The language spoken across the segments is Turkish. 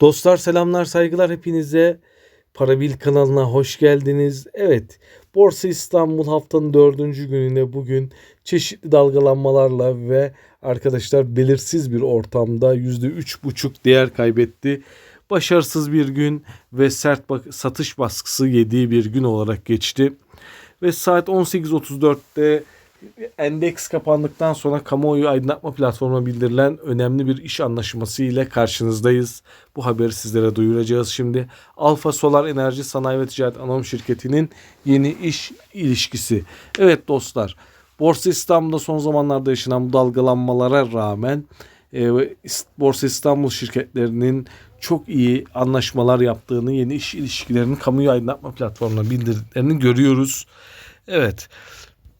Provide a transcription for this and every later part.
Dostlar selamlar saygılar hepinize. Parabil kanalına hoş geldiniz. Evet Borsa İstanbul haftanın dördüncü gününde bugün çeşitli dalgalanmalarla ve arkadaşlar belirsiz bir ortamda yüzde üç buçuk değer kaybetti. Başarısız bir gün ve sert bak- satış baskısı yediği bir gün olarak geçti. Ve saat 18.34'te endeks kapandıktan sonra kamuoyu aydınlatma platformuna bildirilen önemli bir iş anlaşması ile karşınızdayız. Bu haberi sizlere duyuracağız şimdi. Alfa Solar Enerji Sanayi ve Ticaret Anonim Şirketi'nin yeni iş ilişkisi. Evet dostlar, Borsa İstanbul'da son zamanlarda yaşanan bu dalgalanmalara rağmen e, Borsa İstanbul şirketlerinin çok iyi anlaşmalar yaptığını, yeni iş ilişkilerini kamuoyu aydınlatma platformuna bildirdiklerini görüyoruz. Evet.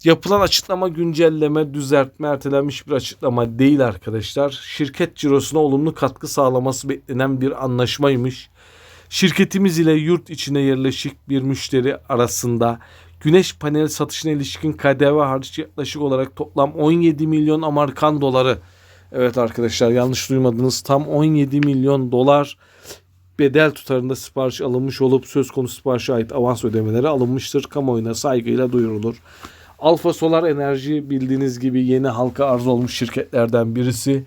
Yapılan açıklama güncelleme, düzeltme, ertelenmiş bir açıklama değil arkadaşlar. Şirket cirosuna olumlu katkı sağlaması beklenen bir anlaşmaymış. Şirketimiz ile yurt içine yerleşik bir müşteri arasında güneş paneli satışına ilişkin KDV hariç yaklaşık olarak toplam 17 milyon Amerikan doları. Evet arkadaşlar yanlış duymadınız tam 17 milyon dolar bedel tutarında sipariş alınmış olup söz konusu siparişe ait avans ödemeleri alınmıştır. Kamuoyuna saygıyla duyurulur. Alfa Solar Enerji bildiğiniz gibi yeni halka arz olmuş şirketlerden birisi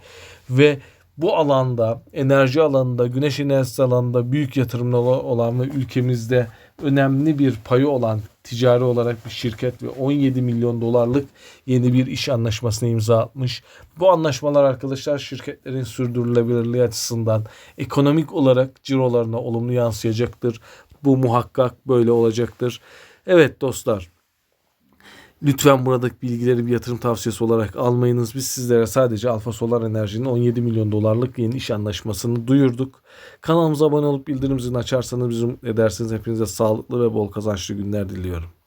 ve bu alanda enerji alanında güneş enerjisi alanında büyük yatırımları olan ve ülkemizde önemli bir payı olan ticari olarak bir şirket ve 17 milyon dolarlık yeni bir iş anlaşmasına imza atmış. Bu anlaşmalar arkadaşlar şirketlerin sürdürülebilirliği açısından ekonomik olarak cirolarına olumlu yansıyacaktır. Bu muhakkak böyle olacaktır. Evet dostlar Lütfen buradaki bilgileri bir yatırım tavsiyesi olarak almayınız. Biz sizlere sadece Alfa Solar Enerji'nin 17 milyon dolarlık yeni iş anlaşmasını duyurduk. Kanalımıza abone olup bildirim zilini açarsanız bizi mutlu edersiniz. Hepinize sağlıklı ve bol kazançlı günler diliyorum.